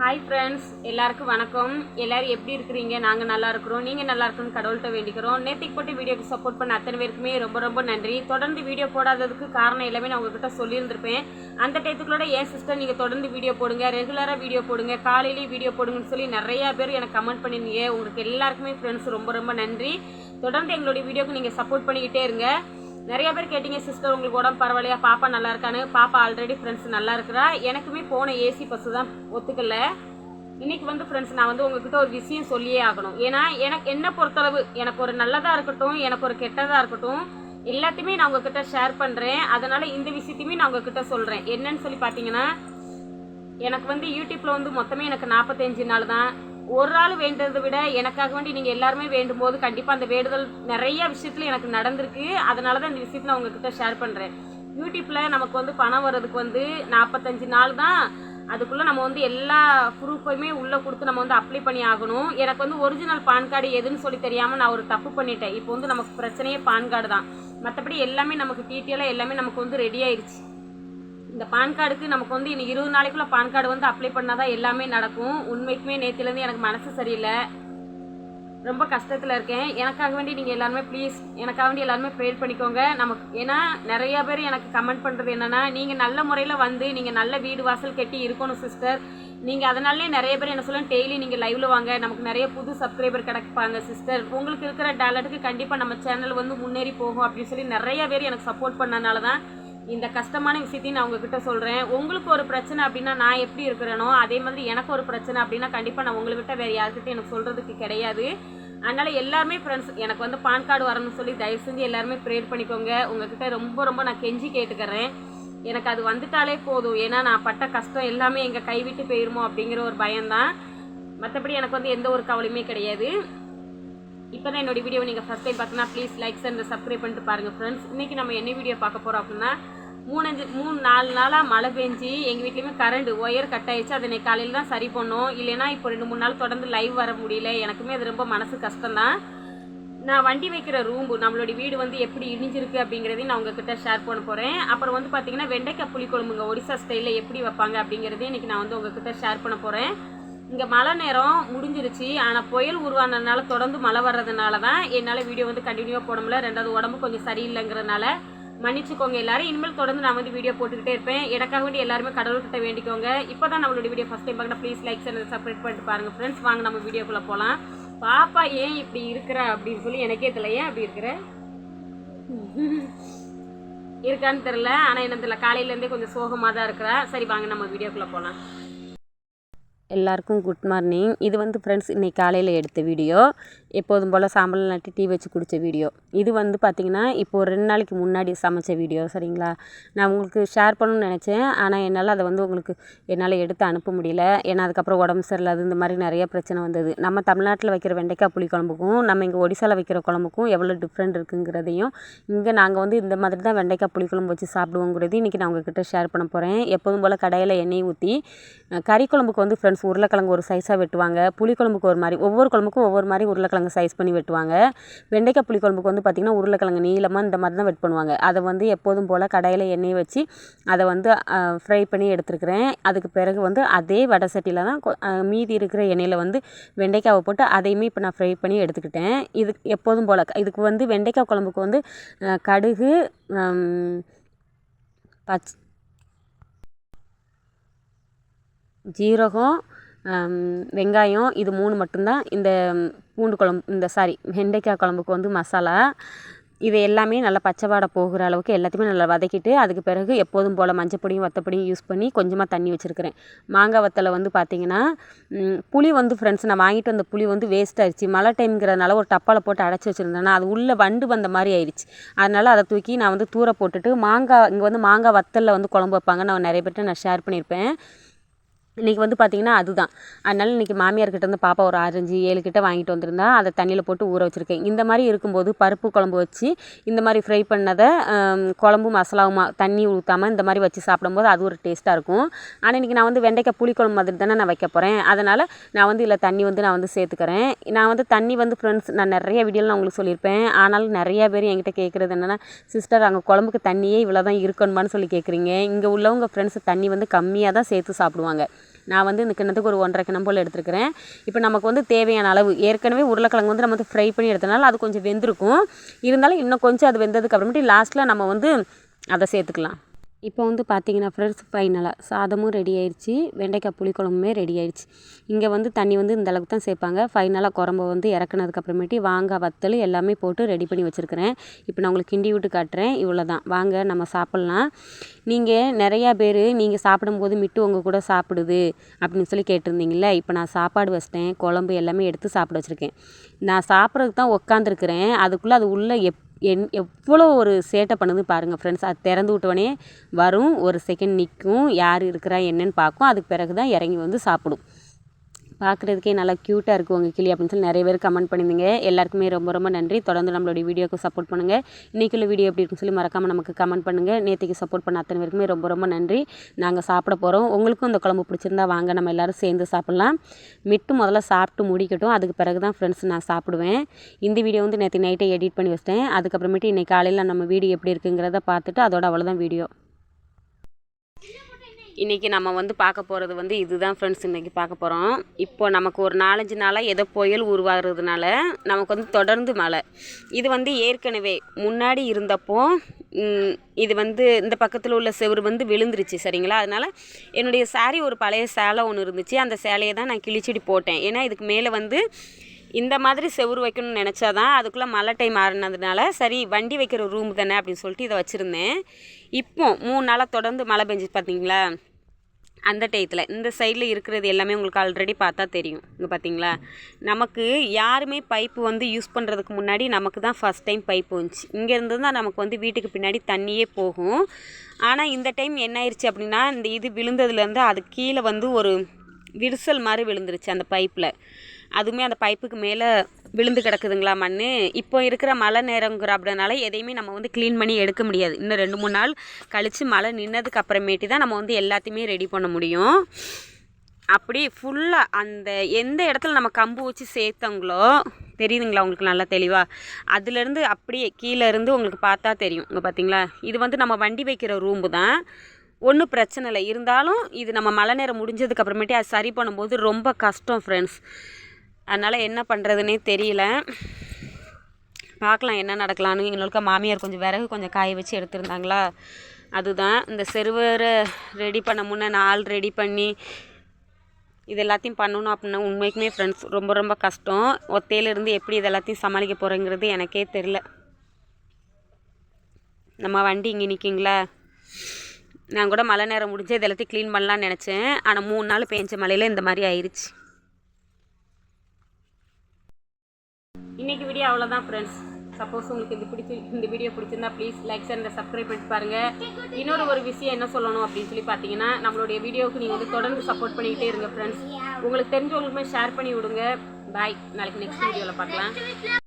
Hi friends எல்லாருக்கும் வணக்கம். எல்லோரும் எப்படி இருக்கிறீங்க? நாங்கள் நல்லா இருக்கிறோம். நீங்கள் நல்லா இருக்கணும்னு கடவுள்கிட்ட வேண்டிக்கிறோம். நேற்றுக்கு போட்டு வீடியோக்கு சப்போர்ட் பண்ண அத்தனை பேருக்குமே ரொம்ப ரொம்ப நன்றி. தொடர்ந்து வீடியோ போடாததுக்கு காரணம் எல்லாமே நான் உங்ககிட்ட சொல்லியிருந்திருப்பேன். அந்த டயத்துக்குள்ளே ஏன் சிஸ்டர் நீங்கள் தொடர்ந்து வீடியோ போடுங்க. ரெகுலராக வீடியோ போடுங்க. காலையிலேயே வீடியோ போடுங்கன்னு சொல்லி நிறையா பேர் எனக்கு கமெண்ட் பண்ணிருந்தீங்க உங்களுக்கு எல்லாருக்குமே ஃப்ரெண்ட்ஸ் ரொம்ப ரொம்ப நன்றி. தொடர்ந்து எங்களுடைய வீடியோக்கு நீங்கள் சப்போர்ட் பண்ணிக்கிட்டே இருங்க. நிறைய பேர் கேட்டீங்க சிஸ்டர் உங்களுக்கு உடம்பு பரவாயில்லையா? பாப்பா நல்லா இருக்கான்னு. பாப்பா ஆல்ரெடி ஃப்ரெண்ட்ஸ் நல்லா இருக்கிறா. எனக்குமே போன ஏசி பஸ்ஸு தான் ஒத்துக்கல. இன்னைக்கு வந்து ஃப்ரெண்ட்ஸ் நான் வந்து உங்ககிட்ட ஒரு விஷயம் சொல்லியே ஆகணும். ஏன்னா எனக்கு என்ன பொறுத்தளவு எனக்கு ஒரு நல்லதாக இருக்கட்டும் எனக்கு ஒரு கெட்டதாக இருக்கட்டும் எல்லாத்தையுமே நான் உங்ககிட்ட ஷேர் பண்ணுறேன் அதனால் இந்த விஷயத்தையுமே நான் உங்ககிட்ட சொல்கிறேன் என்னன்னு சொல்லி பார்த்தீங்கன்னா எனக்கு வந்து யூடியூப்பில் வந்து மொத்தமே எனக்கு நாற்பத்தஞ்சு நாள் தான் ஒரு ஆள் வேண்டதை விட எனக்காக வேண்டி நீங்கள் எல்லாருமே வேண்டும் போது கண்டிப்பாக அந்த வேண்டுதல் நிறைய விஷயத்துல எனக்கு நடந்திருக்கு. அதனால தான் இந்த விஷயத்தை நான் உங்ககிட்ட ஷேர் பண்ணுறேன் யூடியூப்பில் நமக்கு வந்து பணம் வர்றதுக்கு வந்து நாற்பத்தஞ்சு நாள் தான். அதுக்குள்ளே நம்ம வந்து எல்லா ப்ரூஃபையுமே உள்ளே கொடுத்து நம்ம வந்து அப்ளை பண்ணி ஆகணும். எனக்கு வந்து ஒரிஜினல் பான் கார்டு எதுன்னு சொல்லி தெரியாமல் நான் ஒரு தப்பு பண்ணிட்டேன். இப்போ வந்து நமக்கு பிரச்சனையே பான் கார்டு தான். மற்றபடி எல்லாமே நமக்கு டீட்டெயிலாக எல்லாமே நமக்கு வந்து ரெடி ஆயிடுச்சு இந்த பான் கார்டுக்கு நமக்கு வந்து இன்னும் இருபது நாளைக்குள்ள பான் கார்டு வந்து அப்ளை பண்ணால் தான் எல்லாமே நடக்கும். உண்மைக்குமே நேற்றுலேருந்து எனக்கு மனசு சரியில்லை. ரொம்ப கஷ்டத்தில் இருக்கேன். எனக்காக வேண்டி நீங்கள் எல்லாருமே ப்ளீஸ் எனக்காக வேண்டி எல்லாருமே ப்ரேயர் பண்ணிக்கோங்க. நமக்கு ஏன்னா நிறைய பேர் எனக்கு கமெண்ட் பண்ணுறது என்னென்னா நீங்கள் நல்ல முறையில் வந்து நீங்கள் நல்ல வீடு வாசல் கட்டி இருக்கணும் சிஸ்டர் நீங்கள் அதனாலே நிறைய பேர் என்ன சொல்ல டெய்லி நீங்கள் லைவில் வாங்க. நமக்கு நிறைய புது சப்ஸ்கிரைபர் கிடைப்பாங்க சிஸ்டர் உங்களுக்கு இருக்கிற டேலண்ட்டுக்கு கண்டிப்பாக நம்ம சேனல் வந்து முன்னேறி போகும் அப்படின்னு சொல்லி நிறைய பேர் எனக்கு சப்போர்ட் பண்ணனால தான் இந்த கஷ்டமான விஷயத்தையும் நான் உங்ககிட்ட சொல்கிறேன் உங்களுக்கு ஒரு பிரச்சனை அப்படின்னா நான் எப்படி இருக்கிறேனோ அதே மாதிரி எனக்கு ஒரு பிரச்சனை அப்படின்னா கண்டிப்பாக நான் உங்கள்கிட்ட வேறு யாருக்கிட்ட எனக்கு சொல்கிறதுக்கு கிடையாது. அதனால் எல்லாருமே ஃப்ரெண்ட்ஸ் எனக்கு வந்து பான் கார்டு வரணும்னு சொல்லி தயவு செஞ்சு எல்லாருமே ப்ரேயர் பண்ணிக்கோங்க. உங்ககிட்ட ரொம்ப ரொம்ப நான் கெஞ்சி கேட்டுக்கிறேன். எனக்கு அது வந்துட்டாலே போதும். ஏன்னா நான் பட்ட கஷ்டம் எல்லாமே எங்கள் கைவிட்டு போயிருமோ அப்படிங்கிற ஒரு பயம்தான். மற்றபடி எனக்கு வந்து எந்த ஒரு கவலையுமே கிடையாது. இப்போ தான் என்னோடய வீடியோ நீங்கள் ஃபஸ்ட் டைம் பார்த்தீங்கன்னா ப்ளீஸ் லைக்ஸ் அண்ட் சப்ஸ்கிரைப் பண்ணிட்டு பாருங்கள் ஃப்ரெண்ட்ஸ் இன்றைக்கி நம்ம என்ன வீடியோ பார்க்க போகிறோம் அப்படின்னா மூணஞ்சு மூணு நாலு நாளாக மழை பெஞ்சு எங்கள் வீட்லேயுமே கரண்ட் ஒயர் கட் ஆயிடுச்சு. அதை இன்னைக்கு காலையில் தான் சரி பண்ணோம். இல்லைன்னா இப்போ ரெண்டு மூணு நாள் தொடர்ந்து லைவ் வர முடியல. எனக்குமே அது ரொம்ப மனசு கஷ்டம்தான். நான் வண்டி வைக்கிற ரூம்பு நம்மளுடைய வீடு வந்து எப்படி இடிஞ்சிருக்கு அப்படிங்கிறதையும் நான் உங்ககிட்ட ஷேர் பண்ண போகிறேன் அப்புறம் வந்து பார்த்தீங்கன்னா வெண்டைக்காய் புளிக்குழம்புங்க ஒடிசா ஸ்டைலில் எப்படி வைப்பாங்க அப்படிங்கிறதையும் இன்றைக்கி நான் வந்து உங்ககிட்ட ஷேர் பண்ண போகிறேன் இங்கே மழை நேரம் முடிஞ்சிருச்சு. ஆனால் புயல் உருவானதுனால தொடர்ந்து மழை வர்றதுனால தான் என்னால் வீடியோ வந்து கண்டினியூவாக போட முடியல. ரெண்டாவது உடம்பு கொஞ்சம் சரியில்லைங்கிறதுனால மன்னிச்சுக்கோங்க எல்லாரும். இனிமேல் தொடர்ந்து நான் வந்து வீடியோ போட்டுக்கிட்டே இருப்பேன். எனக்காக வேண்டி எல்லாருமே கடவுள்கிட்ட வேண்டிக்கோங்க. இப்போ தான் நம்மளோட வீடியோ ஃபஸ்ட் டைம் பார்க்கணும் ப்ளீஸ் லைக் சேனல் சப்ஸ்கிரைப் பண்ணிட்டு பாருங்கள் ஃப்ரெண்ட்ஸ் வாங்க நம்ம வீடியோக்குள்ளே போகலாம் பாப்பா ஏன் இப்படி இருக்கிற அப்படின்னு சொல்லி எனக்கே தெரியல. ஏன் அப்படி இருக்கிற? இருக்கான்னு தெரில ஆனால் என்ன தெரியல. காலையிலேருந்தே கொஞ்சம் சோகமாக தான் இருக்கிறா. சரி வாங்க நம்ம வீடியோக்குள்ளே போகலாம் எல்லாருக்கும் குட் மார்னிங் இது வந்து ஃப்ரெண்ட்ஸ் இன்றைக்கி காலையில் எடுத்த வீடியோ எப்போதும் போல் சாம்பல் நட்டு டீ வச்சு குடித்த வீடியோ இது வந்து பார்த்திங்கன்னா இப்போ ரெண்டு நாளைக்கு முன்னாடி சமைச்ச வீடியோ சரிங்களா? நான் உங்களுக்கு ஷேர் பண்ணணும்னு நினச்சேன். ஆனால் என்னால் அதை வந்து உங்களுக்கு என்னால் எடுத்து அனுப்ப முடியல. ஏன்னா அதுக்கப்புறம் உடம்பு சரியில்லாது இந்த மாதிரி நிறைய பிரச்சனை வந்தது. நம்ம தமிழ்நாட்டில் வைக்கிற வெண்டைக்காய் புளி குழம்புக்கும் நம்ம இங்கே ஒடிசாவில் வைக்கிற குழம்புக்கும் எவ்வளோ டிஃப்ரெண்ட் இருக்குங்கிறதையும் இங்கே நாங்கள் வந்து இந்த மாதிரி தான் வெண்டைக்காய் புளி குழம்பு வச்சு சாப்பிடுவோங்கிறது இன்றைக்கி நான் உங்ககிட்ட ஷேர் பண்ண போகிறேன் எப்போதும் போல் கடையில் எண்ணெய் ஊற்றி கறி குழம்புக்கு வந்து ஃப்ரெண்ட்ஸ் உருளைக்கிழங்கு ஒரு சைஸாக வெட்டுவாங்க. புளிக்குழம்புக்கு ஒரு மாதிரி ஒவ்வொரு குழம்புக்கும் ஒவ்வொரு மாதிரி உருளைக்கிழங்கு சைஸ் பண்ணி வெட்டுவாங்க. வெண்டைக்காய் புளிக்குழம்புக்கு வந்து பார்த்திங்கன்னா உருளைக்கிழங்கு நீளமாக இந்த மாதிரி தான் வெட் பண்ணுவாங்க. அதை வந்து எப்போதும் போல் கடையில் எண்ணெய் வச்சு அதை வந்து ஃப்ரை பண்ணி எடுத்துருக்கிறேன். அதுக்கு பிறகு வந்து அதே வடை சட்டியில் தான் மீதி இருக்கிற எண்ணெயில் வந்து வெண்டைக்காவை போட்டு அதையுமே இப்போ நான் ஃப்ரை பண்ணி எடுத்துக்கிட்டேன். இது எப்போதும் போல் இதுக்கு வந்து வெண்டைக்காய் குழம்புக்கு வந்து கடுகு பச் ஜீரகம் வெங்காயம் இது மூணு மட்டும்தான். இந்த பூண்டு குழம்பு இந்த சாரி வெண்டைக்காய் குழம்புக்கு வந்து மசாலா. இது எல்லாமே நல்லா பச்சை வாடை போகிற அளவுக்கு எல்லாத்தையுமே நல்லா வதக்கிட்டு அதுக்கு பிறகு எப்போதும் போல் மஞ்சப்பொடியும் வத்தப்பொடியும் யூஸ் பண்ணி கொஞ்சமாக தண்ணி வச்சுருக்கிறேன். மாங்காய் வத்தலை வந்து பார்த்திங்கன்னா புளி வந்து ஃப்ரெண்ட்ஸ் நான் வாங்கிட்டு வந்த புளி வந்து வேஸ்ட் ஆயிடுச்சு. மழை டைம்ங்கிறதுனால ஒரு டப்பாவில் போட்டு அடைச்சி வச்சுருந்தேன்னா அது உள்ளே வண்டு வந்த மாதிரி ஆயிடுச்சு. அதனால் அதை தூக்கி நான் வந்து தூர போட்டுட்டு மாங்காய் இங்கே வந்து மாங்காய் வத்தலில் வந்து குழம்பு வைப்பாங்க. நான் நிறைய பேர்கிட்ட நான் ஷேர் பண்ணியிருப்பேன். இன்றைக்கி வந்து பார்த்திங்கன்னா அதுதான். அதனால் இன்றைக்கி மாமியார்கிட்ட இருந்து பாப்பா ஒரு ஆரஞ்சு ஏழு கிட்ட வாங்கிட்டு வந்திருந்தா அதை தண்ணியில் போட்டு ஊற வச்சுருக்கேன். இந்த மாதிரி இருக்கும்போது பருப்பு குழம்பு வச்சு இந்த மாதிரி ஃப்ரை பண்ணதை குழம்பு மசாலாவுமா தண்ணி ஊற்றாமல் இந்த மாதிரி வச்சு சாப்பிடும்போது அது ஒரு டேஸ்ட்டாக இருக்கும். ஆனால் இன்றைக்கி நான் வந்து வெண்டைக்காய் புளிக்குழம்பு மாதிரி தானே நான் வைக்க போகிறேன் அதனால் நான் வந்து இதில் தண்ணி வந்து நான் வந்து சேர்த்துக்கிறேன். நான் வந்து தண்ணி வந்து ஃப்ரெண்ட்ஸ் நான் நிறைய வீடியோவில் நான் உங்களுக்கு சொல்லியிருப்பேன். ஆனாலும் நிறையா பேர் என்கிட்ட கேட்குறது என்னென்னா சிஸ்டர் அங்கே குழம்புக்கு தண்ணியே இவ்வளோ தான் இருக்கணுமான்னு சொல்லி கேட்குறீங்க இங்கே உள்ளவங்க ஃப்ரெண்ட்ஸ் தண்ணி வந்து கம்மியாக தான் சேர்த்து சாப்பிடுவாங்க. நான் வந்து இந்த கிண்ணத்துக்கு ஒரு ஒன்றரை கிணம் போல் எடுத்துருக்கிறேன். இப்போ நமக்கு வந்து தேவையான அளவு ஏற்கனவே உருளைக்கிழங்கு வந்து நம்ம வந்து ஃப்ரை பண்ணி எடுத்தனால அது கொஞ்சம் வெந்திருக்கும். இருந்தாலும் இன்னும் கொஞ்சம் அது வெந்ததுக்கு அப்புறமேட்டு லாஸ்ட்டில் நம்ம வந்து அதை சேர்த்துக்கலாம். இப்போ வந்து பார்த்தீங்கன்னா ஃப்ரெண்ட்ஸ் ஃபைனலாக சாதமும் ரெடி ஆயிடுச்சு வெண்டைக்காய் புளிக்குழம்புமே ரெடி ஆயிடுச்சு இங்கே வந்து தண்ணி வந்து இந்த அளவுக்கு தான் சேர்ப்பாங்க. ஃபைனலாக குழம்பு வந்து இறக்குனதுக்கப்புறமேட்டி வாங்க வாங்காய் வத்தல் எல்லாமே போட்டு ரெடி பண்ணி வச்சுருக்கிறேன். இப்போ நான் உங்களுக்கு கிண்டி விட்டு காட்டுறேன். இவ்வளோ தான் வாங்க நம்ம சாப்பிட்லாம். நீங்கள் நிறையா பேர் நீங்கள் சாப்பிடும்போது மிட்டு உங்கள் கூட சாப்பிடுது அப்படின்னு சொல்லி கேட்டிருந்தீங்கள இப்போ நான் சாப்பாடு வச்சிட்டேன் குழம்பு எல்லாமே எடுத்து சாப்பிட வச்சுருக்கேன். நான் சாப்பிட்றதுக்கு தான் உட்காந்துருக்குறேன் அதுக்குள்ளே அது உள்ளே எப் என் எவ்வளோ ஒரு சேட்டை பண்ணுது பாருங்கள் ஃப்ரெண்ட்ஸ் அது திறந்து விட்டோடனே வரும் ஒரு செகண்ட் நிற்கும் யார் இருக்கிறா என்னன்னு பார்க்கும். அதுக்கு பிறகு தான் இறங்கி வந்து சாப்பிடும். பார்க்குறதுக்கே நல்லா க்யூட்டாக இருக்குது உங்கள் கிளி அப்படின்னு சொல்லி நிறைய பேர் கமெண்ட் பண்ணியிருந்தீங்க. எல்லாருக்குமே ரொம்ப ரொம்ப நன்றி. தொடர்ந்து நம்மளுடைய வீடியோக்கு சப்போர்ட் பண்ணுங்கள் இன்றைக்குள்ள வீடியோ எப்படி இருக்குன்னு சொல்லி மறக்காமல் நமக்கு கமெண்ட் பண்ணுங்கள் நேற்றுக்கு சப்போர்ட் பண்ண அத்தனை பேருக்குமே ரொம்ப ரொம்ப நன்றி. நாங்கள் சாப்பிட போகிறோம் உங்களுக்கும் இந்த குழம்பு பிடிச்சிருந்தா வாங்க நம்ம எல்லோரும் சேர்ந்து சாப்பிட்லாம். மிட்டு முதல்ல சாப்பிட்டு முடிக்கட்டும். அதுக்கு பிறகு தான் ஃப்ரெண்ட்ஸ் நான் சாப்பிடுவேன். இந்த வீடியோ வந்து நேற்று நைட்டே எடிட் பண்ணி வச்சிட்டேன். அதுக்கப்புறமேட்டு இன்றைக்கி காலையில் நம்ம வீடியோ எப்படி இருக்குங்கிறத பார்த்துட்டு அதோட அவ்வளோதான் வீடியோ இன்றைக்கி நம்ம வந்து பார்க்க போகிறது வந்து இதுதான் ஃப்ரெண்ட்ஸ் இன்றைக்கி பார்க்க போகிறோம் இப்போ நமக்கு ஒரு நாலஞ்சு நாளாக ஏதோ புயல் உருவாகிறதுனால நமக்கு வந்து தொடர்ந்து மழை. இது வந்து ஏற்கனவே முன்னாடி இருந்தப்போ இது வந்து இந்த பக்கத்தில் உள்ள செவுரு வந்து விழுந்துருச்சு சரிங்களா? அதனால் என்னுடைய சாரீ ஒரு பழைய சேலை ஒன்று இருந்துச்சு. அந்த சேலையை தான் நான் கிழிச்சிட்டு போட்டேன். ஏன்னா இதுக்கு மேலே வந்து இந்த மாதிரி செவுரு வைக்கணும்னு நினச்சாதான் அதுக்குள்ளே மழை டைம் ஆறுனதுனால சரி வண்டி வைக்கிற ரூம் தானே அப்படின்னு சொல்லிட்டு இதை வச்சுருந்தேன். இப்போ மூணு நாளாக தொடர்ந்து மழை பெஞ்சு பார்த்தீங்களா அந்த டயத்தில் இந்த சைடில் இருக்கிறது எல்லாமே உங்களுக்கு ஆல்ரெடி பார்த்தா தெரியும். இங்கே பார்த்தீங்களா நமக்கு யாருமே பைப்பு வந்து யூஸ் பண்ணுறதுக்கு முன்னாடி நமக்கு தான் ஃபஸ்ட் டைம் பைப்பு வந்துச்சு. இங்கேருந்து தான் நமக்கு வந்து வீட்டுக்கு பின்னாடி தண்ணியே போகும். ஆனால் இந்த டைம் என்ன ஆயிடுச்சு அப்படின்னா இந்த இது விழுந்ததுலேருந்து அது கீழே வந்து ஒரு விரிசல் மாதிரி விழுந்துருச்சு அந்த பைப்பில் அதுவுமே அந்த பைப்புக்கு மேலே விழுந்து கிடக்குதுங்களா மண் இப்போ இருக்கிற மழை நேரங்கிற அப்படினால எதையுமே நம்ம வந்து க்ளீன் பண்ணி எடுக்க முடியாது. இன்னும் ரெண்டு மூணு நாள் கழித்து மழை நின்னதுக்கு அப்புறமேட்டி தான் நம்ம வந்து எல்லாத்தையுமே ரெடி பண்ண முடியும். அப்படி ஃபுல்லாக அந்த எந்த இடத்துல நம்ம கம்பு வச்சு சேர்த்தவங்களோ தெரியுதுங்களா உங்களுக்கு நல்லா தெளிவாக அதுலேருந்து அப்படியே கீழே இருந்து உங்களுக்கு பார்த்தா தெரியும். இங்கே பார்த்தீங்களா இது வந்து நம்ம வண்டி வைக்கிற ரூம்பு தான். ஒன்றும் பிரச்சனை இல்லை. இருந்தாலும் இது நம்ம மழை நேரம் முடிஞ்சதுக்கு அப்புறமேட்டு அது சரி பண்ணும்போது ரொம்ப கஷ்டம் ஃப்ரெண்ட்ஸ் அதனால் என்ன பண்ணுறதுனே தெரியல. பார்க்கலாம் என்ன நடக்கலான்னு எங்களுக்கு மாமியார் கொஞ்சம் விறகு கொஞ்சம் காய வச்சு எடுத்திருந்தாங்களா? அதுதான். இந்த செருவரை ரெடி பண்ண முன்னே நான் ஆள் ரெடி பண்ணி இது எல்லாத்தையும் பண்ணணும் அப்படின்னா உண்மைக்குமே ஃப்ரெண்ட்ஸ் ரொம்ப ரொம்ப கஷ்டம். ஒத்தையிலேருந்து எப்படி இது எல்லாத்தையும் சமாளிக்க போகிறேங்கிறது எனக்கே தெரில நம்ம வண்டி இங்கே நிற்கிங்களா நான் கூட மழை நேரம் முடிஞ்சு இது எல்லாத்தையும் க்ளீன் பண்ணலான்னு நினச்சேன். ஆனால் மூணு நாள் பேஞ்ச மழையில் இந்த மாதிரி ஆயிடுச்சு இன்றைக்கி வீடியோ அவ்வளோதான் ஃப்ரெண்ட்ஸ் சப்போஸ் உங்களுக்கு இது பிடிச்சி இந்த வீடியோ பிடிச்சிருந்தா ப்ளீஸ் லைக் அண்ட் சப்ஸ்கிரைப் பண்ணிட்டு பாருங்க. இன்னொரு ஒரு விஷயம் என்ன சொல்லணும் அப்படின்னு சொல்லி பார்த்தீங்கன்னா நம்மளுடைய வீடியோவுக்கு நீங்கள் வந்து தொடர்ந்து சப்போர்ட் பண்ணிக்கிட்டே இருங்க ஃப்ரெண்ட்ஸ் உங்களுக்கு தெரிஞ்சவங்களுக்குமே ஷேர் பண்ணி விடுங்க. பாய் நாளைக்கு நெக்ஸ்ட் வீடியோவில் பார்க்கலாம்.